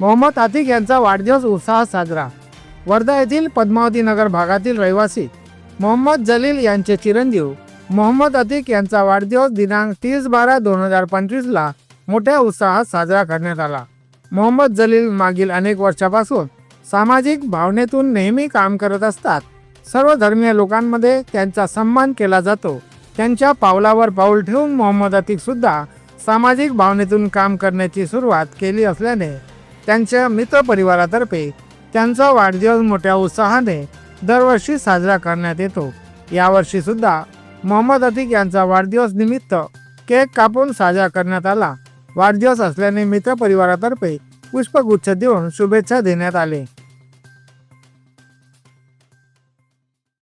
मोहम्मद आतिक यांचा वाढदिवस उत्साहात साजरा. वर्धा येथील पद्मावती नगर भागातील रहिवासी मोहम्मद जलील यांचे चिरंजीव. मोहम्मद अतिक यांचा वाढदिवस दिनांक तीस बारा दोन हजार पंचवीसला मोठ्या उत्साहात साजरा करण्यात आला. मोहम्मद जलील मागील अनेक वर्षापासून सामाजिक भावनेतून नेहमी काम करत असतात. सर्व धर्मीय लोकांमध्ये त्यांचा सन्मान केला जातो. त्यांच्या पावलावर पाऊल ठेवून मोहम्मद अतिक सुद्धा सामाजिक भावनेतून काम करण्याची सुरुवात केली असल्याने त्यांच्या मित्रपरिवारातर्फे त्यांचा वाढदिवस मोठ्या उत्साहाने दरवर्षी साजरा करण्यात येतो. यावर्षी सुद्धा मोहम्मद अतिक यांचा वाढदिवस निमित्त केक कापून साजरा करण्यात आला. वाढदिवस असल्याने मित्रपरिवारातर्फे पुष्पगुच्छ देऊन शुभेच्छा देण्यात आले.